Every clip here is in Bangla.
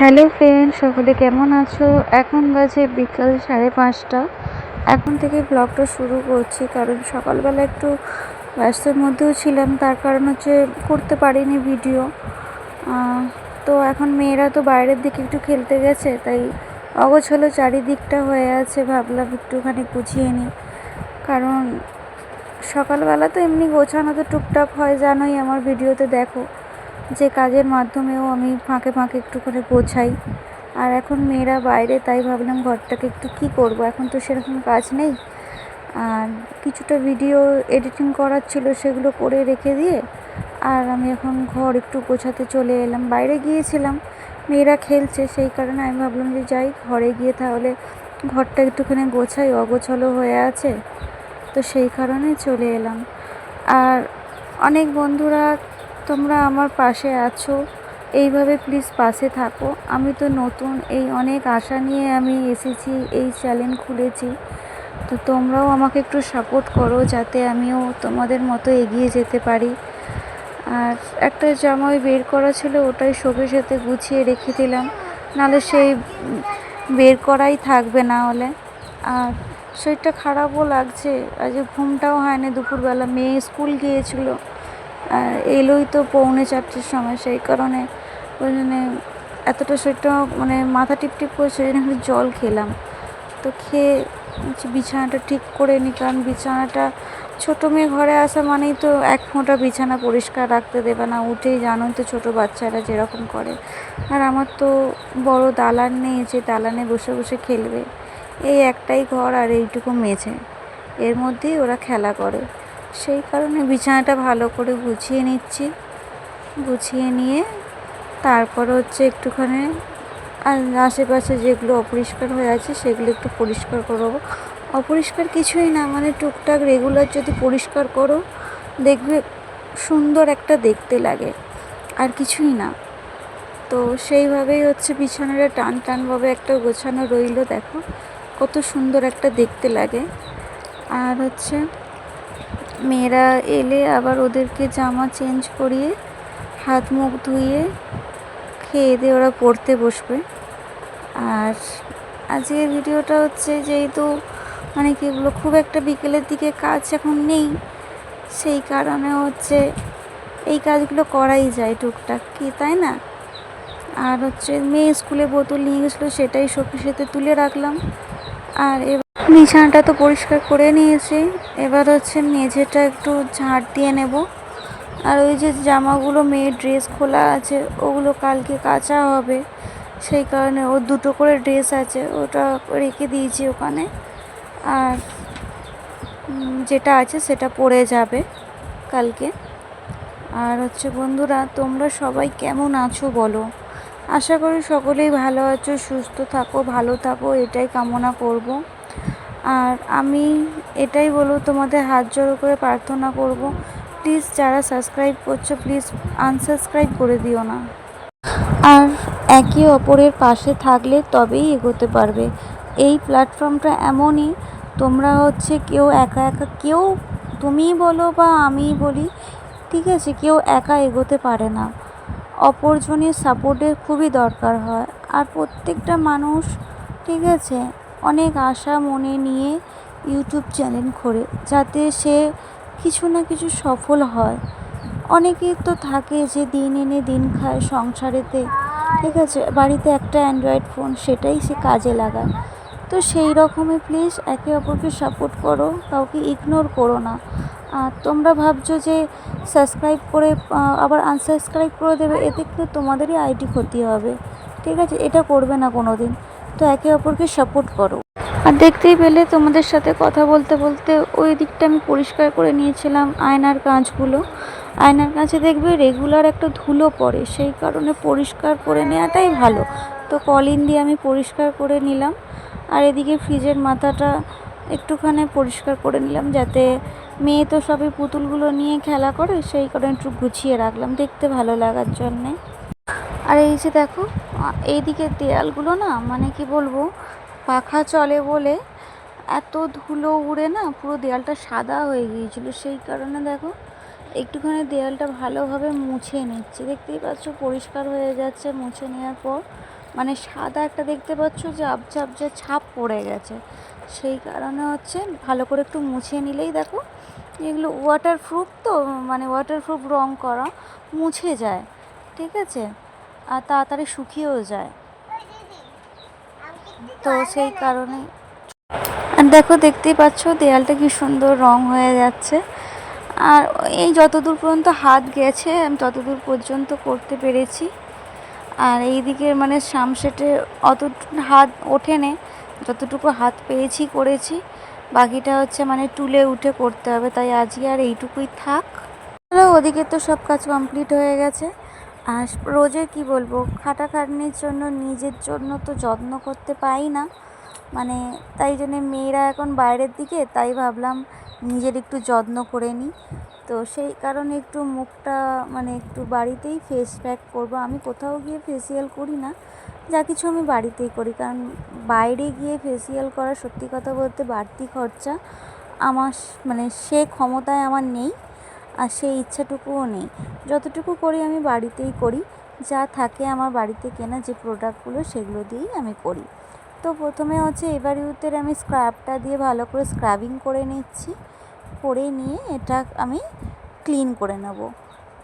হ্যালো ফ্রেন্ড, সকলে কেমন আছো? এখন বাজে বিকাল সাড়ে পাঁচটা। এখন থেকে ব্লগটা শুরু করছি, কারণ সকালবেলা একটু ব্যস্তের মধ্যেও ছিলাম, তার কারণ হচ্ছে করতে পারিনি ভিডিও তো এখন মেয়েরা তো বাইরের দিকে একটু খেলতে গেছে, তাই অগোছলো চারিদিকটা হয়ে আছে, ভাবলাম একটুখানি গুছিয়ে নিই। কারণ সকালবেলা তো এমনি গোছানো তো টুকটাক হয়, জানোই আমার ভিডিওতে দেখো। যে কাজের মাধ্যমেও আমি ফাঁকে ফাঁকে একটু করে গোছাই। আর এখন মেয়েরা বাইরে, তাই ভাবলাম ঘরটাকে একটু কী করব? এখন তো সেরকম কাজ নেই। আর কিছুটা ভিডিও এডিটিং করার ছিল, সেগুলো করে রেখে দিয়ে আর আমি এখন ঘর একটু গোছাতে চলে এলাম। বাইরে গিয়েছিলাম, মেয়েরা খেলছে, সেই কারণে আমি ভাবলাম যে যাই ঘরে গিয়ে তাহলে ঘরটা একটুখানি গোছাই, অগোছালো হয়ে আছে। তো সেই কারণে চলে এলাম। আর অনেক বন্ধুরা তোমরা আমার পাশে আছো, এইভাবে প্লিজ পাশে থাকো। আমি তো নতুন, এই অনেক আশা নিয়ে আমি এসেছি, এই চ্যানেল খুলেছি। তো তোমরাও আমাকে একটু সাপোর্ট করো যাতে আমিও তোমাদের মতো এগিয়ে যেতে পারি। আর একটা জামাই বের করা ছিল, ওটাই শোকের সাথে গুছিয়ে রেখে দিলাম। নাহলে সেই বের করাই থাকবে না হলে। আর শরীরটা খারাপও লাগছে, আজ ঘুমটাও হয়নি দুপুরবেলা, মেয়ে স্কুল গিয়েছিল। আর এলোই তো পৌনে চারটের সময়, সেই কারণে ওই জন্যে এতটা শরীরটা মানে মাথা টিপটিপ করছে ওই জন্য জল খেলাম। তো খেয়ে বিছানাটা ঠিক করে নিই কারণ বিছানাটা ছোটো মেয়ে ঘরে আসা মানেই তো এক ফোঁটা বিছানা পরিষ্কার রাখতে দেবে না, উঠেই জানোই তো ছোটো বাচ্চারা যেরকম করে। আর আমার তো বড় দালান নেই, যে দালানে বসে বসে খেলবে। এই একটাই ঘর আর এইটুকু মেঝে। এর মধ্যেই ওরা খেলা করে। সেই কারণে বিছানাটা ভালো করে গুছিয়ে নিচ্ছি। গুছিয়ে নিয়ে তারপর হচ্ছে একটুখানি আর আশেপাশে যেগুলো অপরিষ্কার হয়ে আছে সেগুলো একটু পরিষ্কার করব। অপরিষ্কার কিছুই না মানে টুকটাক রেগুলার যদি পরিষ্কার করো, দেখবে সুন্দর একটা দেখতে লাগে, আর কিছুই না। তো সেইভাবেই হচ্ছে বিছানাটা টান টানভাবে একটা গোছানো রইল, দেখো। কত সুন্দর একটা দেখতে লাগে। আর হচ্ছে মেয়েরা এলে আবার ওদেরকে জামা চেঞ্জ করিয়ে হাত মুখ ধুয়ে খেয়ে দিয়ে ওরা পড়তে বসবে। আর আজকের ভিডিওটা হচ্ছে যেহেতু মানে কি বলব, খুব একটা বিকেলের দিকে কাজ এখন নেই, সেই কারণে হচ্ছে এই কাজগুলো করাই যায় টুকটাক, কি তাই না? আর হচ্ছে মেয়ে স্কুলে বোতল নিয়ে গেছিল সেটাই শোকেসেতে তুলে রাখলাম। আর বিছানাটা তো পরিষ্কার করে নিয়েছি। এবার হচ্ছে মেঝেটা একটু ঝাড় দিয়ে নেব। আর ওই যে জামাগুলো মেয়ের ড্রেস খোলা আছে, ওগুলো কালকে কাচা হবে। সেই কারণে ওর দুটো করে ড্রেস আছে, ওটা রেখে দিয়েছি ওখানে। আর যেটা আছে সেটা পরে যাবে কালকে। আর হচ্ছে বন্ধুরা, তোমরা সবাই কেমন আছো বলো? আশা করি সকলেই ভালো আছো, সুস্থ থাকো, ভালো থাকো, এটাই কামনা করব। আর আমি এটাই বলব, তোমাদের হাত জোড়ো করে প্রার্থনা করব। প্লিজ যারা সাবস্ক্রাইব করছ প্লিজ আনসাবস্ক্রাইব করে দিও না। আর একে অপরের পাশে থাকলে তবেই এগোতে পারবে। এই প্ল্যাটফর্মটা এমনই, তোমরা হচ্ছে কেউ একা একা, কেউ তুমিই বলো বা আমিই বলি, ঠিক আছে, কেউ একা এগোতে পারে না। অপরজনের সাপোর্টের খুবই দরকার হয়। আর প্রত্যেকটা মানুষ, ঠিক আছে অনেক আশা মনে নিয়ে ইউটিউব চ্যানেল খোলে যাতে সে কিছু না কিছু সফল হয়। অনেকেই তো থাকে যে দিন এনে দিন খায় সংসারেতে। ঠিক আছে, বাড়িতে একটা অ্যান্ড্রয়েড ফোন সেটাই সে কাজে লাগায়। তো সেই রকমই প্লিজ একে অপরকে সাপোর্ট করো, কাউকে ইগনোর করো না। আর তোমরা ভাবছ যে সাবস্ক্রাইব করে আবার আনসাবস্ক্রাইব করে দেবে, এতে কিন্তু তোমাদেরই আইডি ক্ষতি হবে। ঠিক আছে, এটা করবে না কোনো দিন তো একে অপরকে সাপোর্ট করো। আর দেখতেই পেলে তোমাদের সাথে কথা বলতে বলতে ওই দিকটা আমি পরিষ্কার করে নিয়েছিলাম আয়নার কাঁচগুলো। আয়নার কাছে দেখবে রেগুলার একটা ধুলো পড়ে, সেই কারণে পরিষ্কার করে নেওয়াটাই ভালো। তো কলিন দিয়ে আমি পরিষ্কার করে নিলাম। আর এদিকে ফ্রিজের মাথাটা একটুখানি পরিষ্কার করে নিলাম যাতে মেয়ে তো সবই পুতুলগুলো নিয়ে খেলা করে, সেই কারণে একটু গুছিয়ে রাখলাম। দেখতে ভালো লাগার জন্যে। আর এই যে দেখো এইদিকে দেয়ালগুলো না মানে কি বলব, পাখা চলে বলে এত ধুলো উড়ে না, পুরো দেয়ালটা সাদা হয়ে গিয়েছিল। সেই কারণে দেখো, একটুখানি দেয়ালটা ভালোভাবে মুছে নিচ্ছে। দেখতেই পাচ্ছ, পরিষ্কার হয়ে যাচ্ছে মুছে নেওয়ার পর। মানে সাদা একটা দেখতে পাচ্ছ যে আবজা আবজা ছাপ পড়ে গেছে। সেই কারণে হচ্ছে ভালো করে একটু মুছে নিলেই দেখো, এগুলো ওয়াটার প্রুফ তো মানে ওয়াটার প্রুফ রং করা মুছে যায়। ঠিক আছে? আর তাড়াতাড়ি শুকিয়েও যায়। তো সেই কারণে আর দেখো, দেখতেই পাচ্ছ, দেয়ালটা কি সুন্দর রং হয়ে যাচ্ছে। আর এই যতদূর পর্যন্ত হাত গেছে, আমি ততদূর পর্যন্ত করতে পেরেছি। আর এই দিকের মানে সামসেটে অত হাত ওঠেনে, যতটুকু হাত পেয়েছি করেছি। বাকিটা হচ্ছে মানে টুলে উঠে করতে হবে, তাই আজকে আর এইটুকুই থাক। ওদিকে তো সব কাজ কমপ্লিট হয়ে গেছে। আর রোজে কি বলব? খাটাখাটনির জন্য, নিজের জন্য তো যত্ন করতে পাই না। মানে তাই জন্যে মেয়েরা এখন বাইরের দিকে, তাই ভাবলাম নিজের একটু যত্ন করে নিই। তো সেই কারণে একটু মুখটা মানে একটু বাড়িতেই ফেস প্যাক করব। আমি কোথাও গিয়ে ফেসিয়াল করি না, যা কিছু আমি বাড়িতেই করি। কারণ বাইরে গিয়ে ফেসিয়াল করা সত্যি কথা বলতে বাড়তি খরচা। আমার মানে সে ক্ষমতায় আমার নেই। আর সেই ইচ্ছাটুকুও নেই। যতটুকু করি আমি বাড়িতেই করি। যা থাকে আমার বাড়িতে কেনা যে প্রোডাক্টগুলো সেগুলো দিয়েই আমি করি। তো প্রথমে হচ্ছে এবার ইউথের আমি স্ক্রাবটা দিয়ে ভালো করে স্ক্রাবিং করে নিচ্ছি। করে নিয়ে এটা আমি ক্লিন করে নেব।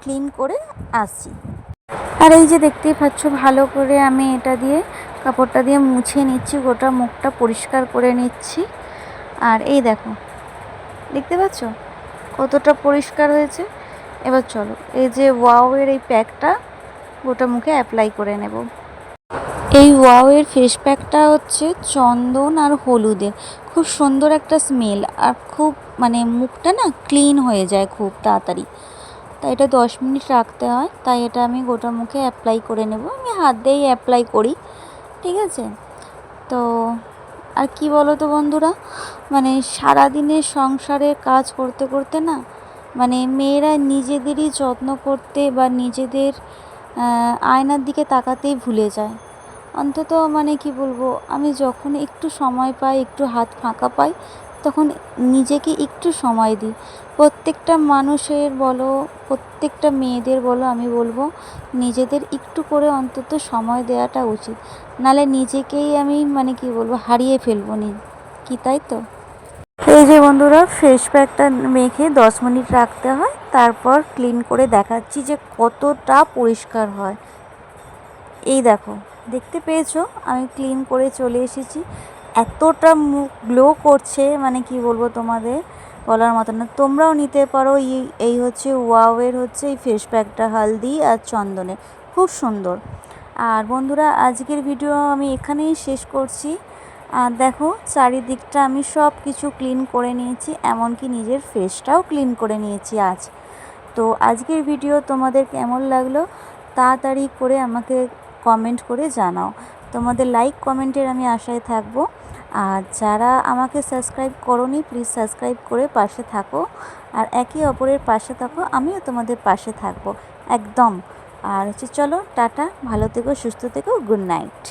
ক্লিন করে আসছি। আর এই যে দেখতেই পাচ্ছ, ভালো করে আমি এটা দিয়ে কাপড়টা দিয়ে মুছে নিচ্ছি, গোটা মুখটা পরিষ্কার করে নিচ্ছি। আর এই দেখো, দেখতে পাচ্ছ? কতটা পরিষ্কার হয়েছে? এবার চলো, এই যে ওয়াওয়ের এই প্যাকটা গোটা মুখে অ্যাপ্লাই করে নেব। এই ওয়াওয়ের ফেস প্যাকটা হচ্ছে চন্দন আর হলুদের। খুব সুন্দর একটা স্মেল আর খুব মানে মুখটা না ক্লিন হয়ে যায় খুব তাড়াতাড়ি। তাই এটা দশ মিনিট রাখতে হয়, তাই এটা আমি গোটা মুখে অ্যাপ্লাই করে নেব। আমি হাত দিয়েই অ্যাপ্লাই করি, ঠিক আছে? তো আর কি বলো তো বন্ধুরা? মানে সারাদিনের সংসারে কাজ করতে করতে না মানে মেয়েরা নিজেদেরই যত্ন করতে বা নিজেদের আয়নার দিকে তাকাতেই ভুলে যায়। অন্তত মানে কি বলব, আমি যখন একটু সময় পাই, একটু হাত ফাঁকা পাই তখন নিজেকে একটু সময় দিই। প্রত্যেকটা মানুষের বলো, প্রত্যেকটা মেয়েদের বলো আমি বলব, নিজেদের একটু করে অন্তত সময় দেওয়াটা উচিত। নালে নিজেকেই আমি মানে কি বলব, হারিয়ে ফেলব নি। কি তাই তো? এই যে বন্ধুরা ফেস প্যাকটা মেখে দশ মিনিট রাখতে হয়, তারপর ক্লিন করে দেখাচ্ছি যে কতটা পরিষ্কার হয়। এই দেখো, দেখতে পেয়েছ? আমি ক্লিন করে চলে এসেছি। এতটা মুখ গ্লো করছে মানে কি বলব তোমাদের বলার মতো না। তোমরাও নিতে পারো, এই হচ্ছে ওয়াওয়ের হচ্ছে এই ফেস প্যাকটা হালদি আর চন্দনের, খুব সুন্দর। আর বন্ধুরা, আজকের ভিডিও আমি এখানেই শেষ করছি। আর দেখো, চারিদিকটা আমি সব কিছু ক্লিন করে নিয়েছি, এমনকি নিজের ফেসটাও ক্লিন করে নিয়েছি আজ। তো আজকের ভিডিও তোমাদের কেমন লাগল, তাড়াতাড়ি করে আমাকে কমেন্ট করে জানাও। তোমাদের লাইক কমেন্টের আমি আশায় থাকব। আর যারা আমাকে সাবস্ক্রাইব করনি প্লিজ সাবস্ক্রাইব করে পাশে থাকো। আর একে অপরের পাশে থাকো, আমিও তোমাদের পাশে থাকব। একদম। আর হচ্ছে চলো, টাটা, ভালো থেকো, সুস্থ থেকো গুড নাইট